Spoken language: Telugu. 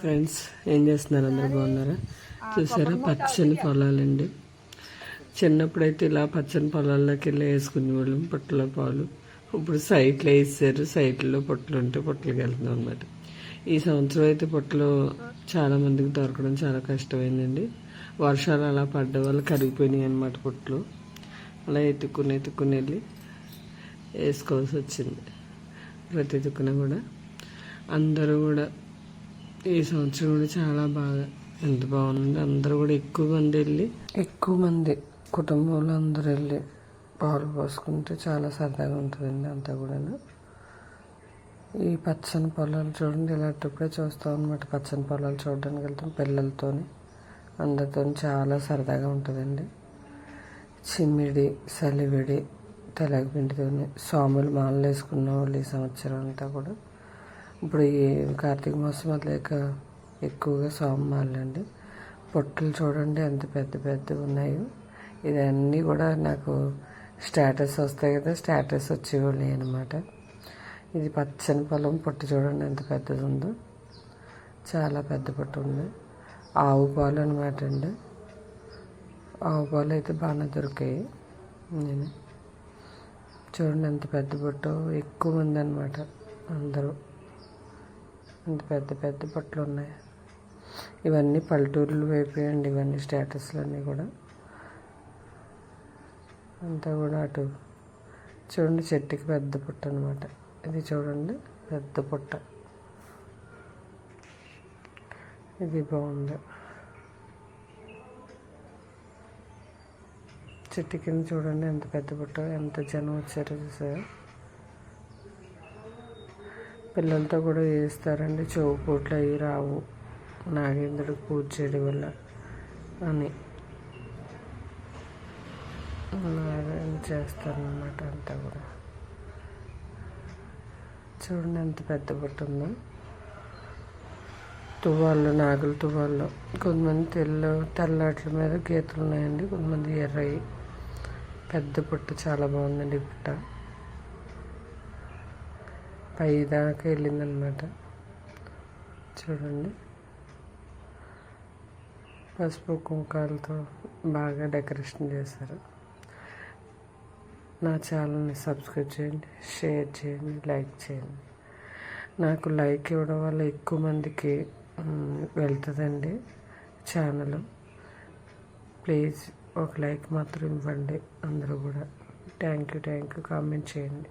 ఫ్రెండ్స్ ఏం చేస్తున్నారు? అందరు బాగున్నారా? చూసారా? పచ్చని పొలాలండి. చిన్నప్పుడైతే ఇలా పచ్చని పొలాల్లోకి వెళ్ళి వేసుకునేవాళ్ళం పొట్టల పాలు. ఇప్పుడు సైట్లో వేసారు సైట్లో పొట్టలు ఉంటే పొట్టలకి వెళ్తున్నాం అనమాట ఈ సంవత్సరం అయితే పొట్టలు చాలా మందికి దొరకడం చాలా కష్టమైందండి. వర్షాలు అలా పడ్డ వల్ల కరిగిపోయినాయి అనమాట పొట్లు అలా ఎత్తుకుని ఎత్తుకుని వెళ్ళి వేసుకోవాల్సి వచ్చింది. ప్రతి దిక్కున కూడా. అందరూ కూడా ఈ సంవత్సరం కూడా చాలా బాగా. ఎంత బాగుంది అందరూ కూడా ఎక్కువ మంది వెళ్ళి ఎక్కువ మంది కుటుంబంలో అందరూ వెళ్ళి పాలు పోసుకుంటే చాలా సరదాగా ఉంటుందండి అంతా కూడా ఈ పచ్చని పొలాలు చూడండి ఇలాంటప్పుడే చూస్తాం అనమాట పచ్చని పొలాలు చూడడానికి వెళ్తాం పిల్లలతోని అందరితో చాలా సరదాగా ఉంటుందండి. చిమ్మిడి సలివిడి తెలగపిండితోని సాములు మాలలు వేసుకున్న వాళ్ళు ఈ సంవత్సరం అంతా కూడా. ఇప్పుడు ఈ కార్తీక మాసం లేక ఎక్కువగా సోమవారాలు పొట్టలు చూడండి ఎంత పెద్ద పెద్దవి ఉన్నాయో. ఇవన్నీ కూడా నాకు స్టేటస్ వస్తాయి కదా స్టేటస్ వచ్చేవాళ్ళు అనమాట ఇది పచ్చని పొలం పొట్టు చూడండి ఎంత పెద్దది ఉందో చాలా పెద్ద పొట్టు ఉంది. ఆవు పాలు అనమాట అండి. ఆవు పాలు అయితే బాగానే దొరికాయి. నేను చూడండి ఎంత పెద్ద పొట్టు. ఎక్కువ మంది అనమాట అందరూ. ఇంత పెద్ద పెద్ద బట్టలు ఉన్నాయి. ఇవన్నీ పల్లెటూర్లు అయిపోయాయండి ఇవన్నీ స్టేటస్లన్నీ కూడా. అంతా కూడా అటు చూడండి చెట్టుకి పెద్ద పుట్ట అనమాట ఇది చూడండి పెద్ద పుట్ట. ఇది బాగుంది. చెట్టు కింద చూడండి ఎంత పెద్ద పుట్ట ఎంత జనం వచ్చారో చూసారు? పిల్లలతో కూడా చేస్తారండి. చెవు పూట్లు అవి రావు. నాగేంద్రుడికి పూజ చేయడం వల్ల అని. చేస్తారనమాట అంతా కూడా. చూడండి ఎంత పెద్ద బుట్ట ఉందో. తువ్వాళ్ళు నాగులు తువ్వాళ్ళు కొంతమంది తెల్ల తెల్లట్ల మీద గీతలు ఉన్నాయండి. కొంతమంది ఎర్రయి. పెద్ద పుట్ట చాలా బాగుందండి ఈ పుట్ట పై దాకా వెళ్ళిందనమాట. చూడండి. పసుపు కుంకాలతో బాగా డెకరేషన్ చేశారు. నా ఛానల్ని సబ్స్క్రైబ్ చేయండి షేర్ చేయండి లైక్ చేయండి. నాకు లైక్ ఇవ్వడం వల్ల ఎక్కువ మందికి వెళ్తుందండి ఛానల్. ప్లీజ్ ఒక లైక్ మాత్రం ఇవ్వండి అందరూ కూడా. Thank you thank you. Comment చేయండి.